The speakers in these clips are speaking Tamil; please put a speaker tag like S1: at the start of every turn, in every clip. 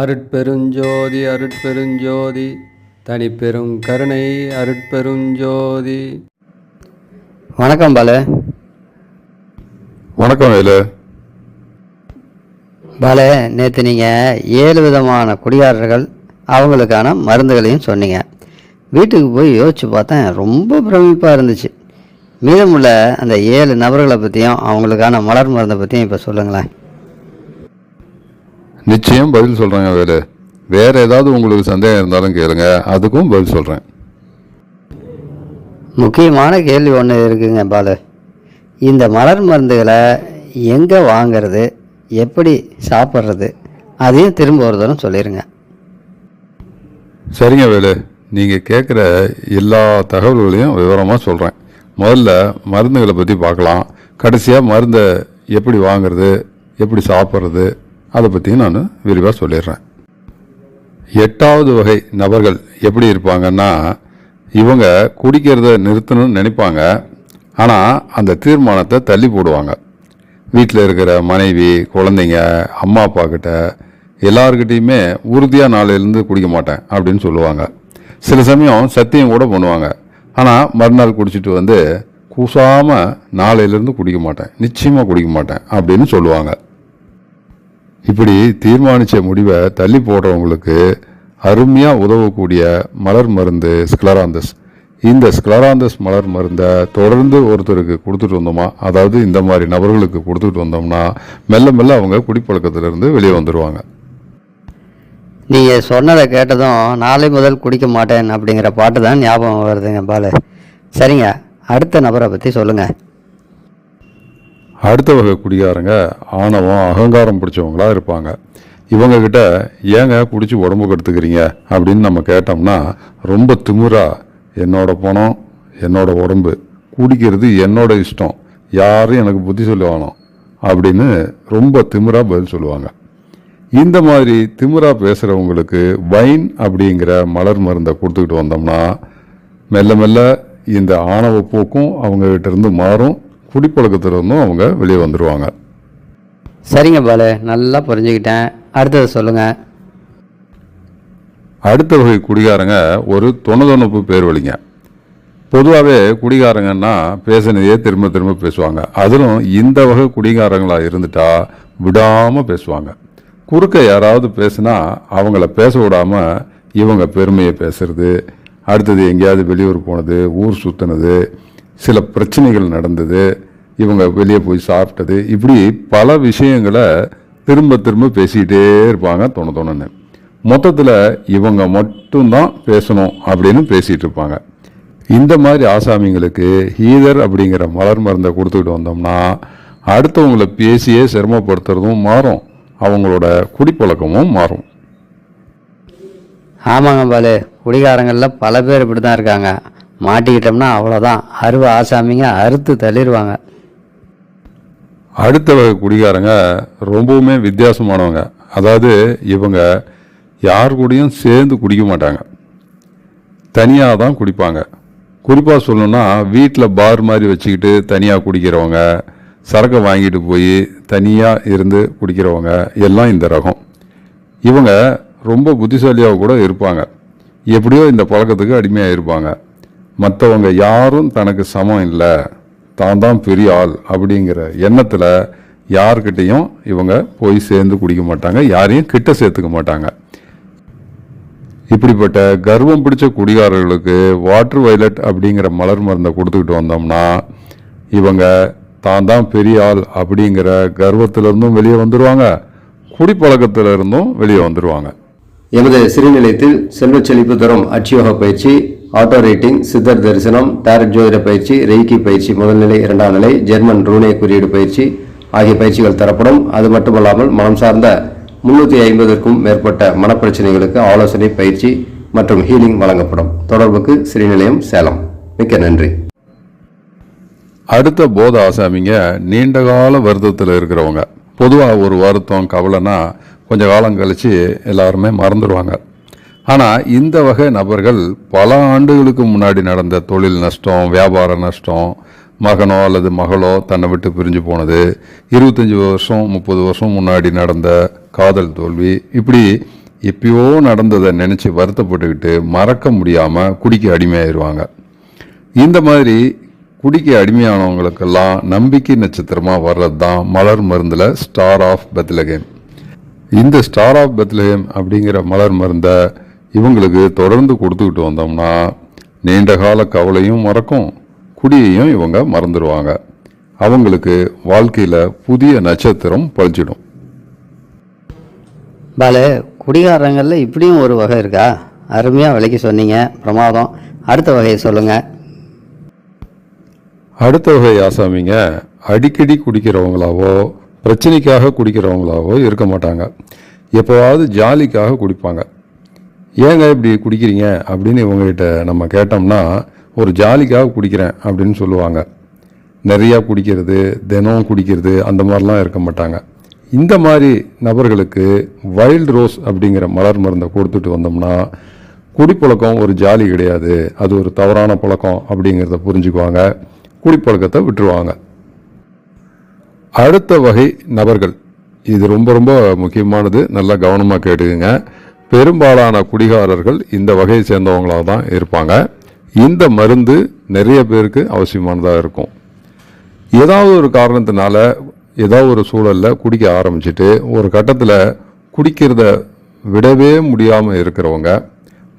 S1: அருட்பெருஞ்சோதி அருட்பெருஞ்சோதி தனிப்பெரும் கருணை அருட்பெருஞ்சோதி.
S2: வணக்கம் பாலு.
S3: வணக்கம் வேலு.
S2: பாலு நேற்று நீங்கள் ஏழு விதமான குடிகாரர்கள் அவங்களுக்கான மருந்துகளையும் சொன்னீங்க. வீட்டுக்கு போய் யோசிச்சு பார்த்தேன் ரொம்ப பிரமிப்பாக இருந்துச்சு. மீதமுள்ள அந்த ஏழு நபர்களை பற்றியும் அவங்களுக்கான மலர் மருந்தை பற்றியும் இப்போ சொல்லுங்களேன்.
S3: நிச்சயம் பதில் சொல்கிறேங்க வேலு. வேற ஏதாவது உங்களுக்கு சந்தேகம் இருந்தாலும் கேளுங்க. அதுக்கும் பதில் சொல்கிறேன்
S2: முக்கியமான கேள்வி ஒன்று இருக்குங்க பாலு. இந்த மலர் மருந்துகளை எங்கே வாங்குறது? எப்படி சாப்பிட்றது? அதையும் திரும்ப ஒரு தரம் சொல்லிடுங்க
S3: சரிங்க வேலு. நீங்கள் கேட்குற எல்லா தகவல்களையும் விவரமாக சொல்கிறேன் முதல்ல மருந்துகளை பற்றி பார்க்கலாம். கடைசியாக மருந்தை எப்படி வாங்குறது? எப்படி சாப்பிட்றது? அதை பற்றியும் நான் விரிவாக சொல்லிடுறேன். எட்டாவது வகை நபர்கள் எப்படி இருப்பாங்கன்னா இவங்க குடிக்கிறத நிறுத்தணும்னு நினைப்பாங்க. ஆனால் அந்த தீர்மானத்தை தள்ளி போடுவாங்க. வீட்டில் இருக்கிற மனைவி குழந்தைங்க அம்மா அப்பா கிட்ட எல்லாருக்கிட்டேயுமே உறுதியாக நாளையிலேருந்து குடிக்க மாட்டேன் அப்படின்னு சொல்லுவாங்க. சில சமயம் சத்தியம் கூட பண்ணுவாங்க. ஆனால் மறுநாள் குடிச்சிட்டு வந்து கூசாமல் நாளையிலேருந்து குடிக்க மாட்டேன். நிச்சயமாக குடிக்க மாட்டேன் அப்படின்னு சொல்லுவாங்க. இப்படி தீர்மானித்த முடிவை தள்ளி போடுறவங்களுக்கு அருமையாக உதவக்கூடிய மலர் மருந்து ஸ்க்லராந்தஸ் இந்த ஸ்க்லராந்தஸ் மலர் மருந்தை தொடர்ந்து ஒருத்தருக்கு கொடுத்துட்டு வந்தோமா? அதாவது இந்த மாதிரி நபர்களுக்கு கொடுத்துட்டு வந்தோம்னா மெல்ல மெல்ல அவங்க குடிப்பழக்கத்திலிருந்து வெளியே வந்துடுவாங்க
S2: நீங்கள் சொன்னதை கேட்டதும் நாளை முதல் குடிக்க மாட்டேன் அப்படிங்கிற பாட்டு தான் ஞாபகம் வருதுங்க பாலு. சரிங்க அடுத்த நபரை பற்றி சொல்லுங்கள்
S3: அடுத்த வகை குடிகாரங்க ஆணவம் அகங்காரம் பிடிச்சவங்களா இருப்பாங்க. இவங்கக்கிட்ட ஏங்க குடிச்சு உடம்பு கெடுத்துக்கிறீங்க? அப்படின்னு நம்ம கேட்டோம்னா ரொம்ப திமுறா என்னோட பணம் என்னோட உடம்பு குடிக்கிறது என்னோட இஷ்டம் யாரும் எனக்கு புத்தி சொல்லுவானோ அப்படின்னு ரொம்ப திமிரா பதில் சொல்லுவாங்க. இந்த மாதிரி திமிரா பேசுகிறவங்களுக்கு வைன் அப்படிங்கிற மலர் மருந்தை கொடுத்துக்கிட்டு வந்தோம்னா மெல்ல மெல்ல இந்த ஆணவ போக்கும் அவங்ககிட்ட இருந்து மாறும். குடிப்பழக்கத்திலிருந்தும் அவங்க வெளியே வந்துடுவாங்க
S2: சரிங்க பாலு நல்லா புரிஞ்சுக்கிட்டேன். அடுத்தது சொல்லுங்கள்
S3: அடுத்த வகை குடிகாரங்க ஒரு தொணதொணப்பு பேர் வழிங்க பொதுவாகவே குடிகாரங்கன்னா பேசினதையே திரும்ப திரும்ப பேசுவாங்க. அதிலும் இந்த வகை குடிகாரங்களா இருந்துட்டா விடாமல் பேசுவாங்க. குறுக்க யாராவது பேசுனா அவங்கள பேச விடாம இவங்க பெருமையை பேசுறது அடுத்தது எங்கேயாவது வெளியூர் போனது ஊர் சுத்தினது சில பிரச்சனைகள் நடந்தது இவங்க வெளியே போய் சாப்பிட்டது இப்படி பல விஷயங்களை திரும்ப திரும்ப பேசிக்கிட்டே இருப்பாங்க தோண தோணுன்னு. மொத்தத்தில் இவங்க மட்டும்தான் பேசணும் அப்படின்னு பேசிகிட்டு இருப்பாங்க. இந்த மாதிரி ஆசாமிங்களுக்கு ஹீதர் அப்படிங்கிற மலர் மருந்தை கொடுத்துக்கிட்டு வந்தோம்னா அடுத்தவங்களை பேசியே சிரமப்படுத்துறதும் மாறும். அவங்களோட குடிப்பழக்கமும் மாறும்.
S2: ஆமாங்க பாலு குடிகாரங்களில் பல பேர் இப்படி தான் இருக்காங்க. மாட்டிக்கிட்டோம்னா அவ்வளோதான் அருவ ஆசாமிங்க அறுத்து தள்ளிடுவாங்க
S3: அடுத்த வகை குடிகாரங்க ரொம்பவுமே வித்தியாசமானவங்க. அதாவது இவங்க யார் கூடயும் சேர்ந்து குடிக்க மாட்டாங்க. தனியாக தான் குடிப்பாங்க. குறிப்பாக சொல்லணும்னா வீட்டில் பார் மாதிரி வச்சுக்கிட்டு தனியாக குடிக்கிறவங்க சரக்கை வாங்கிட்டு போய் தனியாக இருந்து குடிக்கிறவங்க எல்லாம் இந்த ரகம். இவங்க ரொம்ப புத்திசாலியாக கூட இருப்பாங்க. எப்படியோ இந்த பழக்கத்துக்கு அடிமையாக இருப்பாங்க மற்றவங்க யாரும் தனக்கு சமம் இல்லை. தான் தான் பெரிய ஆள் அப்படிங்கிற எண்ணத்தில் யார்கிட்டையும் இவங்க போய் சேர்ந்து குடிக்க மாட்டாங்க யாரையும் கிட்ட சேர்த்துக்க மாட்டாங்க. இப்படிப்பட்ட கர்வம் பிடிச்ச குடிகாரர்களுக்கு வாட்டர் வைலட் அப்படிங்கிற மலர் மருந்தை கொடுத்துக்கிட்டு வந்தோம்னா இவங்க தான் தான் பெரிய ஆள் அப்படிங்கிற கர்வத்திலிருந்தும் வெளியே வந்துடுவாங்க குடிப்பழக்கத்துல இருந்தும் வெளியே வந்துடுவாங்க
S4: எமது சிறுநிலையத்தில் செல்வச் செழிப்பு தரும் அச்சியோக பயிற்சி ஆட்டோ ரேட்டிங் சித்தர் தரிசனம் டேரட் ஜோதிட பயிற்சி ரெய்கி பயிற்சி முதல்நிலை இரண்டாம் நிலை ஜெர்மன் ரூனே குறியீடு பயிற்சி ஆகிய பயிற்சிகள் தரப்படும். அது மட்டுமல்லாமல் மனம் சார்ந்த முன்னூற்றி ஐம்பதற்கும் மேற்பட்ட மனப்பிரச்சனைகளுக்கு ஆலோசனை பயிற்சி மற்றும் ஹீலிங் வழங்கப்படும். தொடர்புக்கு ஸ்ரீநிலையம் சேலம். மிக்க நன்றி.
S3: அடுத்த போத ஆசாமிங்க நீண்டகால வருத்தத்தில் இருக்கிறவங்க. பொதுவாக ஒரு வருத்தம் கவலைனா கொஞ்சம் காலம் கழித்து எல்லாருமே மறந்துடுவாங்க. ஆனால் இந்த வகை நபர்கள் பல ஆண்டுகளுக்கு முன்னாடி நடந்த தொழில் நஷ்டம் வியாபார நஷ்டம் மகனோ அல்லது மகளோ தன்னை விட்டு பிரிஞ்சு போனது. இருபத்தஞ்சி வருஷம் முப்பது வருஷம் முன்னாடி நடந்த காதல் தோல்வி. இப்படி எப்பயோ நடந்ததை நினச்சி வருத்தப்பட்டுக்கிட்டு மறக்க முடியாமல் குடிக்க அடிமையாயிருவாங்க. இந்த மாதிரி குடிக்க அடிமையானவங்களுக்கெல்லாம் நம்பிக்கை நட்சத்திரமாக வர்றது தான் மலர் மருந்தில் ஸ்டார் ஆஃப் பெத்லகேம் இந்த ஸ்டார் ஆஃப் பெத்லகேம் அப்படிங்கிற மலர் மருந்தை இவங்களுக்கு தொடர்ந்து கொடுத்துக்கிட்டு வந்தோம்னா நீண்ட கால கவலையும் மறக்கும் குடியையும் இவங்க மறந்துடுவாங்க அவங்களுக்கு வாழ்க்கையில் புதிய நட்சத்திரம் பழிச்சிடும்.
S2: பாலு குடிகாரங்களில் இப்படியும் ஒரு வகை இருக்கா? அருமையாக விலைக்கு சொன்னீங்க. பிரமாதம். அடுத்த வகையை சொல்லுங்கள்
S3: அடுத்த வகை ஆசாமிங்க அடிக்கடி குடிக்கிறவங்களாவோ பிரச்சனைக்காக குடிக்கிறவங்களாவோ இருக்க மாட்டாங்க. எப்போவாவது ஜாலிக்காக குடிப்பாங்க. ஏங்க இப்படி குடிக்கிறீங்க? அப்படின்னு இவங்ககிட்ட நம்ம கேட்டோம்னா ஒரு ஜாலிக்காக குடிக்கிறேன் அப்படின்னு சொல்லுவாங்க. நிறையா குடிக்கிறது தினம் குடிக்கிறது அந்த மாதிரிலாம் இருக்க மாட்டாங்க. இந்த மாதிரி நபர்களுக்கு வைல்ட் ரோஸ் அப்படிங்கிற மலர் மருந்தை கொடுத்துட்டு வந்தோம்னா குடிப்பழக்கம் ஒரு ஜாலி கிடையாது. அது ஒரு தவறான பழக்கம் அப்படிங்கிறத புரிஞ்சுக்குவாங்க. குடிப்பழக்கத்தை விட்டுருவாங்க. அடுத்த வகை நபர்கள். இது ரொம்ப ரொம்ப முக்கியமானது. நல்லா கவனமாக கேட்டுக்குங்க. பெரும்பாலான குடிகாரர்கள் இந்த வகையை சேர்ந்தவங்களாக தான் இருப்பாங்க. இந்த மருந்து நிறைய பேருக்கு அவசியமானதாக இருக்கும். ஏதாவது ஒரு காரணத்தினால ஏதாவது ஒரு சூழலில் குடிக்க ஆரம்பிச்சிட்டு ஒரு கட்டத்தில் குடிக்கிறத விடவே முடியாமல் இருக்கிறவங்க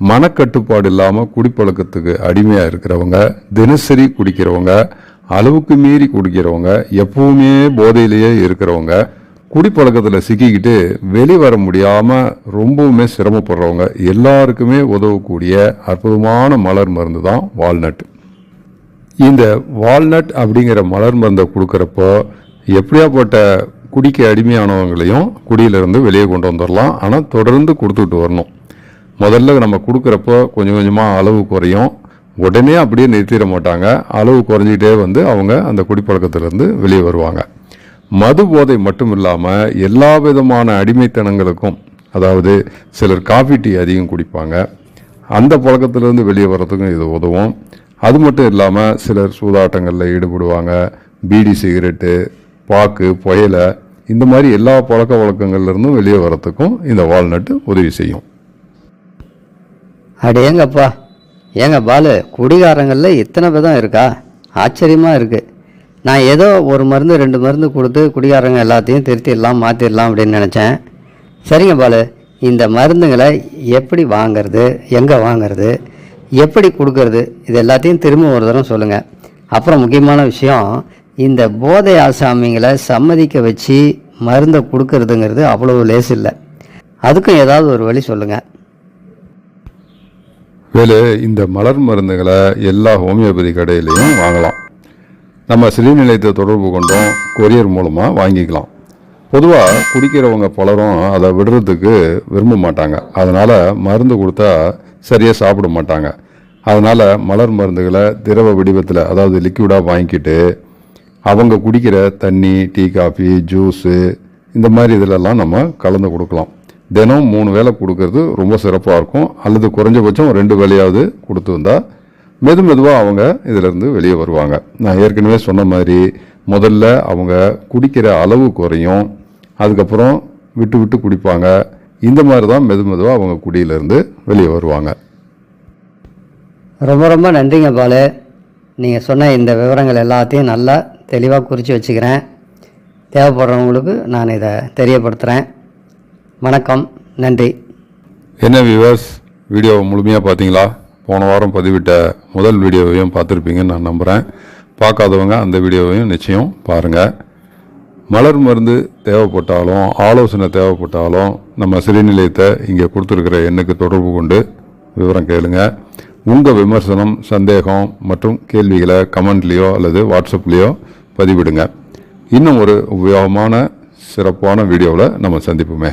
S3: மனக்கட்டுப்பாடு இல்லாமல் குடிப்பழக்கத்துக்கு அடிமையாக இருக்கிறவங்க தினசரி குடிக்கிறவங்க அளவுக்கு மீறி குடிக்கிறவங்க எப்பவுமே போதையிலேயே இருக்கிறவங்க குடிப்பழக்கத்தில் சிக்கிக்கிட்டு வெளிவர முடியாமல் ரொம்பவுமே சிரமப்படுறவங்க எல்லாருக்குமே உதவக்கூடிய அற்புதமான மலர் மருந்து தான் வால்நட். இந்த வால்நட் அப்படிங்கிற மலர் மருந்தை கொடுக்குறப்போ எப்படியாப்பட்ட குடிக்க அடிமையானவங்களையும் குடியிலிருந்து வெளியே கொண்டு வந்துடலாம் ஆனால் தொடர்ந்து கொடுத்துட்டு வரணும். முதல்ல நம்ம கொடுக்குறப்போ கொஞ்சம் கொஞ்சமாக அளவு குறையும். உடனே அப்படியே நிறுத்திட மாட்டாங்க. அளவு குறைஞ்சிக்கிட்டே வந்து அவங்க அந்த குடிப்பழக்கத்திலேருந்து வெளியே வருவாங்க. மது போதை மட்டும் இல்லாமல் எல்லா விதமான அடிமைத்தனங்களுக்கும் அதாவது சிலர் காஃபி டீ அதிகம் குடிப்பாங்க. அந்த பழக்கத்திலேருந்து வெளியே வர்றதுக்கும் இது உதவும். அது மட்டும் இல்லாமல் சிலர் சூதாட்டங்களில் ஈடுபடுவாங்க. பீடி சிகரெட்டு பாக்கு புயலை இந்த மாதிரி எல்லா பழக்க வழக்கங்கள்லேருந்தும் வெளியே வர்றதுக்கும் இந்த வால்நட்டு உதவி செய்யும்.
S2: அடேங்கப்பா ஏங்க பாலு குடிகாரங்களில் இத்தனை விதம் இருக்கா? ஆச்சரியமாக இருக்குது நான் ஏதோ ஒரு மருந்து ரெண்டு மருந்து கொடுத்து குடிகாரங்க எல்லாத்தையும் திருத்திடலாம் மாற்றிடலாம் அப்படின்னு நினச்சேன். சரிங்க பாலு இந்த மருந்துங்களை எப்படி வாங்குறது எங்கே வாங்குறது எப்படி கொடுக்கறது இது எல்லாத்தையும் திரும்ப ஒரு தரம் சொல்லுங்கள் அப்புறம் முக்கியமான விஷயம் இந்த போதை ஆசாமிங்களை சம்மதிக்க வச்சு மருந்தை கொடுக்கறதுங்கிறது அவ்வளோ லேஸ் இல்லை. அதுக்கும் ஏதாவது ஒரு வழி சொல்லுங்கள்
S3: வேலு இந்த மலர் மருந்துகளை எல்லா ஹோமியோபதி கடையிலையும் வாங்கலாம். நம்ம சிலி நிலையத்தை தொடர்பு கொண்டும் கொரியர் மூலமாக வாங்கிக்கலாம். பொதுவாக குடிக்கிறவங்க பலரும் அதை விடுறதுக்கு விரும்ப மாட்டாங்க. அதனால் மருந்து கொடுத்தா சரியாக சாப்பிட மாட்டாங்க. அதனால் மலர் மருந்துகளை திரவ வடிவத்தில் அதாவது லிக்விடாக வாங்கிக்கிட்டு அவங்க குடிக்கிற தண்ணி டீ காஃபி ஜூஸு இந்த மாதிரி இதிலெல்லாம் நம்ம கலந்து கொடுக்கலாம். தினம் மூணு வேளை கொடுக்கறது ரொம்ப சிறப்பாக இருக்கும். அல்லது குறைஞ்சபட்சம் ரெண்டு வேலையாவது கொடுத்து வந்தால் மெது மெதுவாக அவங்க இதிலிருந்து வெளியே வருவாங்க. நான் ஏற்கனவே சொன்ன மாதிரி முதல்ல அவங்க குடிக்கிற அளவு குறையும் அதுக்கப்புறம் விட்டு விட்டு குடிப்பாங்க. இந்த மாதிரி தான் மெது மெதுவாக அவங்க குடியிலேருந்து வெளியே வருவாங்க.
S2: ரொம்ப ரொம்ப நன்றிங்க பாலு. நீங்கள் சொன்ன இந்த விவரங்கள் எல்லாத்தையும் நல்லா தெளிவாக குறித்து வச்சுக்கிறேன். தேவைப்படுறவங்களுக்கு நான் இதை தெரியப்படுத்துகிறேன் வணக்கம். நன்றி.
S3: என்ன வியூவர்ஸ் வீடியோவை முழுமையாக பார்த்தீங்களா? போன வாரம் பதிவிட்ட முதல் வீடியோவையும் பார்த்துருப்பீங்கன்னு நான் நம்புகிறேன் பார்க்காதவங்க அந்த வீடியோவையும் நிச்சயம் பாருங்கள் மலர் மருந்து தேவைப்பட்டாலும் ஆலோசனை தேவைப்பட்டாலும் நம்ம சிறுநிலையத்தை இங்கே கொடுத்துருக்கிற எண்ணுக்கு தொடர்பு கொண்டு விவரம் கேளுங்க. உங்கள் விமர்சனம் சந்தேகம் மற்றும் கேள்விகளை கமெண்ட்லேயோ அல்லது வாட்ஸ்அப்லேயோ பதிவிடுங்க. இன்னும் ஒரு உபயோகமான சிறப்பான வீடியோவில் நம்ம சந்திப்போமே.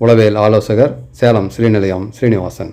S1: உளவியல் ஆலோசகர் சேலம் ஸ்ரீநிலையம் ஸ்ரீனிவாசன்.